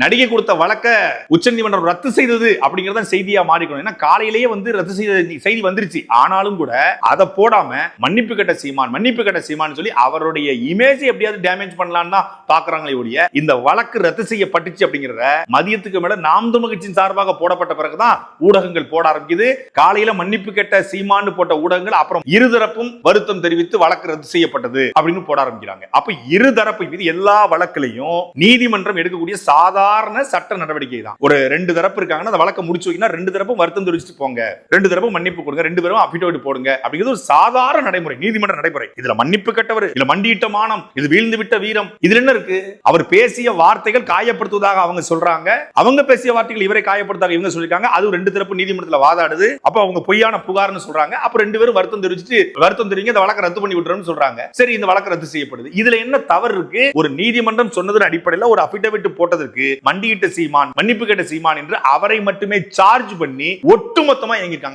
நடிகை கொடுத்த வழக்க உச்சநீதிமன்றம் ரத்து செய்தது அப்படிங்கறத செய்தியா மாறிக்கணும். ஏன்னா காலையிலேயே வந்து ரத்து செய்த செய்தி வந்துருச்சு. ஆனாலும் கூட அதை போடாம மன்னிப்பு கட்ட சீமான் மன்னிப்பு கட்ட சீமான் சொல்லி அவருடைய இமேஜ் எப்படியாவது டேமேஜ் பண்ணலாம்னு தான் பாக்குறாங்களே ஒழிய இந்த வழக்கு ரத்து செய்யப்பட்டுச்சு அப்படிங்கிறத மதியத்துக்கு மேல நாம் தமிழ்ச்சியின் சார்பாக போடப்பட்ட பிறகுதான் ஊடகங்கள் போட ஆரம்பிக்குது. காலையில மன்னிப்பு கெட்ட சீமான்னு போட்ட ஊடகங்கள் அப்புறம் இருதரப்பும் வருத்தம் தெரிவித்து வழக்கு ரத்து செய்யப்பட்டது அப்படின்னு போட ஆரம்பிக்கிறாங்க. அப்ப இருதரப்பு இது எல்லா வழக்குலையும் நீதிமன்றம் எடுக்கக்கூடிய சாதாரண சட்ட நடவடிக்கை தான். ஒரு ரெண்டு தரப்பு இருக்காங்கன்னா அந்த வழக்கை முடிச்சு வைக்கணும் ரெண்டு தரப்பும் வருத்தம் தெரிவிச்சுட்டு போங்க. ரெண்டு தரப்பும் மன்னிப்பு கொடுங்க ரெண்டு பேரும் அபிடோவிட் போடுங்க. அப்படிங்கிறது ஒரு சாதாரண நடைமுறை நீதிமன்ற நடைமுறை. இதுல மன்னிப்பு கட்டவர் இதுல மண்டியிட்ட மானம் இது வீழ்ந்து விட்ட வீரம். இதுல என்ன இருக்கு? அவர் பேசிய வார்த்தைகள் காயப்படுத்துவதாக அவங்க சொல்றாங்க. அவங்க பேசிய வார்த்தைகள் இவரை காயப்படுத்தாக இவங்க சொல்லிருக்காங்க அது ரெண்டு தரப்பு நீதிமன்றத்தில் வாதாடுது. அப்ப அவங்க பொய்யான புகார்னு சொல்றாங்க. அப்ப ரெண்டு பேரும் வருத்தம் தெரிவிச்சுட்டு வருத்தம் தெரிவிங்க இந்த வழக்கை ரத்து பண்ணி விட்டுறோம்னு சொல்றாங்க. சரி இந்த வழக்கு ரத்து செய்யப்படுது. இதுல என்ன தவறு இருக்கு? ஒரு நீதிமன்றம் சொன்னதன் அடிப்படையில் ஒரு அபிடவிட் போட்டதற்கு மண்டியிட்ட சீமான் மன்னிப்பு கேட்ட சீமான் என்று அவரை மட்டுமே சார்ஜ் பண்ணி ஒட்டுமொத்தமா இயங்கிருக்காங்க